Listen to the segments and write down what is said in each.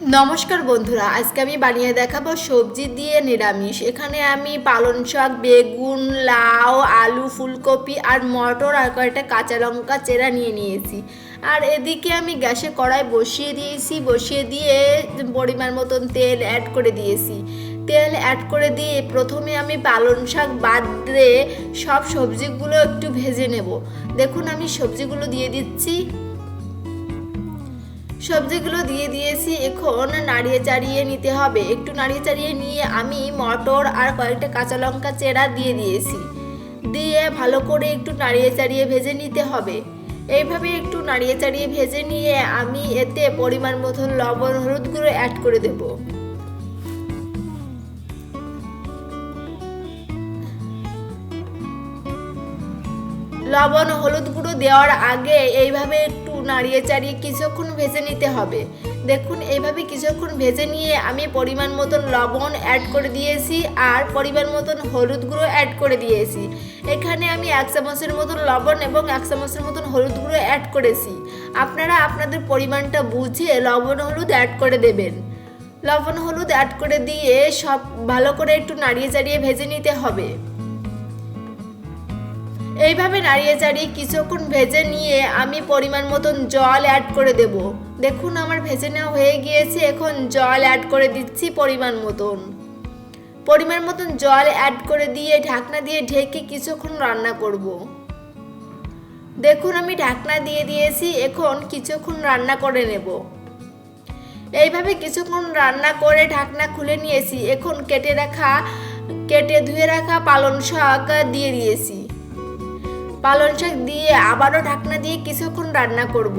নমস্কার বন্ধুরা, আজকে আমি বানিয়ে দেখাবো সবজি দিয়ে নিরামিষ। এখানে আমি পালং শাক, বেগুন, লাউ, আলু, ফুলকপি আর মটর আর কয়েকটা কাঁচা লঙ্কা চেরা নিয়ে নিয়েছি। আর এদিকে আমি গ্যাসে কড়াই বসিয়ে দিয়েছি, বসিয়ে দিয়ে পরিমাণ মতন তেল অ্যাড করে দিয়েছি। তেল অ্যাড করে দিয়ে প্রথমে আমি পালং শাক বাদ দিয়ে সব সবজিগুলো একটু ভেজে নেব। দেখুন আমি সবজিগুলো দিয়ে দিচ্ছি। সবজিগুলো দিয়ে দিয়েছি। এখন নাড়িয়ে চাড়িয়ে নিতে হবে। একটু নাড়িয়ে চাড়িয়ে নিয়ে আমি মটর আর কয়েকটা কাঁচা লঙ্কা চেরা দিয়ে দিয়েছি। দিয়ে ভালো করে একটু নাড়িয়ে চাড়িয়ে ভেজে নিতে হবে। এইভাবে একটু নাড়িয়ে চাড়িয়ে ভেজে নিয়ে আমি এতে পরিমাণ মতন লবণ, হলুদ গুঁড়ো অ্যাড করে দেব। লবণ, হলুদ গুঁড়ো দেওয়ার আগে এইভাবে নাড়িয়ে চাড়িয়ে কিছুক্ষণ ভেজে নিতে হবে। দেখুন এইভাবে কিছুক্ষণ ভেজে নিয়ে আমি পরিমাণ মতন লবণ অ্যাড করে দিয়েছি আর পরিমাণ মতন হলুদ গুঁড়ো অ্যাড করে দিয়েছি। এখানে আমি এক চামচের মতন লবণ এবং এক চামচের মতন হলুদ গুঁড়ো অ্যাড করেছি। আপনারা আপনাদের পরিমাণটা বুঝে লবণ হলুদ অ্যাড করে দেবেন। লবণ হলুদ অ্যাড করে দিয়ে সব ভালো করে একটু নাড়িয়ে চাড়িয়ে ভেজে নিতে হবে। এইভাবে নাড়িয়ে চাড়িয়ে কিছুক্ষণ ভেজে নিয়ে আমি পরিমাণ মতন জল অ্যাড করে দেব। দেখুন, আমার ভেজে নেওয়া হয়ে গিয়েছে, এখন জল অ্যাড করে দিচ্ছি পরিমাণ মতন। পরিমাণ মতন জল অ্যাড করে দিয়ে ঢাকনা দিয়ে ঢেকে কিছুক্ষণ রান্না করব। দেখুন, আমি ঢাকনা দিয়ে দিয়েছি, এখন কিছুক্ষণ রান্না করে নেব। এইভাবে কিছুক্ষণ রান্না করে ঢাকনা খুলে নিয়েছি, এখন কেটে রাখা, কেটে ধুয়ে রাখা পালং শাক দিয়ে দিয়েছি। পালং শাক দিয়ে আবারও ঢাকনা দিয়ে কিছুক্ষণ রান্না করব।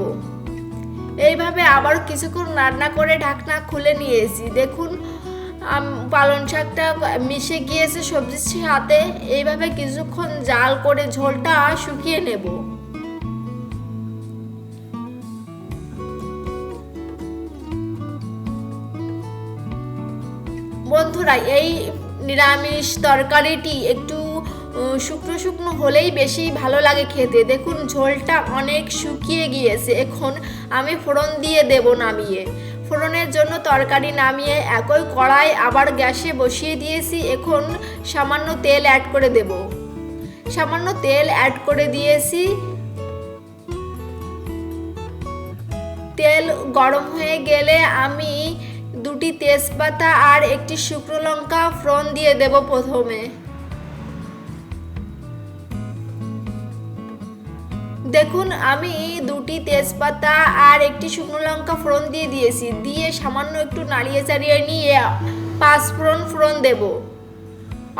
এইভাবে আবারও কিছুক্ষণ রান্না করে ঢাকনা খুলে নিয়েছি। দেখুন পালং শাকটা মিশে গিয়েছে সবজির সাথে। এইভাবে কিছুক্ষণ জাল করে ঝোলটা শুকিয়ে নেব। বন্ধুরা, এই নিরামিষ তরকারিটি একটু শুকনো শুকনো হলেই বেশি ভালো লাগে খেতে। দেখুন, ঝোলটা অনেক শুকিয়ে গিয়েছে। এখন আমি ফোড়ন দিয়ে দেব নামিয়ে। ফোড়নের জন্য তরকারি নামিয়ে একই কড়াই আবার গ্যাসে বসিয়ে দিয়েছি। এখন সামান্য তেল অ্যাড করে দেব। সামান্য তেল অ্যাড করে দিয়েছি। তেল গরম হয়ে গেলে আমি দুটি তেজপাতা আর একটি শুকনো লঙ্কা ফোড়ন দিয়ে দেব প্রথমে। দেখুন, আমি দুটি তেজপাতা আর একটি শুকনো লঙ্কা ফোড়ন দিয়ে দিয়েছি। দিয়ে সামান্য একটু নাড়িয়ে চাড়িয়ে নিয়ে পাঁচফোড়ন ফোড়ন দেব।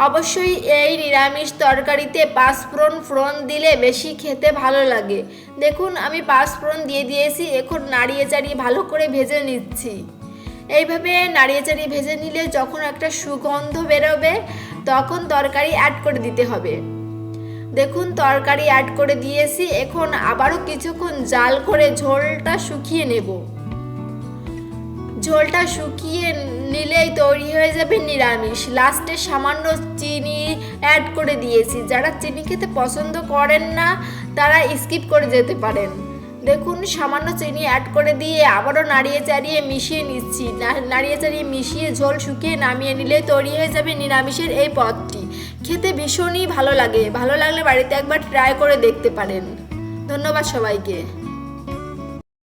অবশ্যই এই নিরামিষ তরকারিতে পাঁচফোড়ন ফোড়ন দিলে বেশি খেতে ভালো লাগে। দেখুন, আমি পাঁচফোড়ন দিয়ে দিয়েছি, এখন নাড়িয়ে চাড়িয়ে ভালো করে ভেজে নিচ্ছি। এইভাবে নাড়িয়ে চাড়িয়ে ভেজে নিলে যখন একটা সুগন্ধ বেরোবে, তখন তরকারি অ্যাড করে দিতে হবে। দেখুন, তরকারি অ্যাড করে দিয়েছি, এখন আবারও কিছুক্ষণ জাল করে ঝোলটা শুকিয়ে নেব। ঝোলটা শুকিয়ে নিলেই তৈরি হয়ে যাবে নিরামিষ। লাস্টে সামান্য চিনি অ্যাড করে দিয়েছি। যারা চিনি খেতে পছন্দ করেন না, তারা স্কিপ করে যেতে পারেন। দেখুন, সামান্য চিনি অ্যাড করে দিয়ে আবারও নাড়িয়ে চাড়িয়ে মিশিয়ে নিচ্ছি। নাড়িয়ে চাড়িয়ে মিশিয়ে ঝোল শুকিয়ে নামিয়ে নিলে তৈরি হয়ে যাবে নিরামিষের এই পদটি। খেতে ভীষণই ভালো লাগে। ভালো লাগলে বাড়িতে একবার ট্রাই করে দেখতে পারেন। ধন্যবাদ সবাইকে।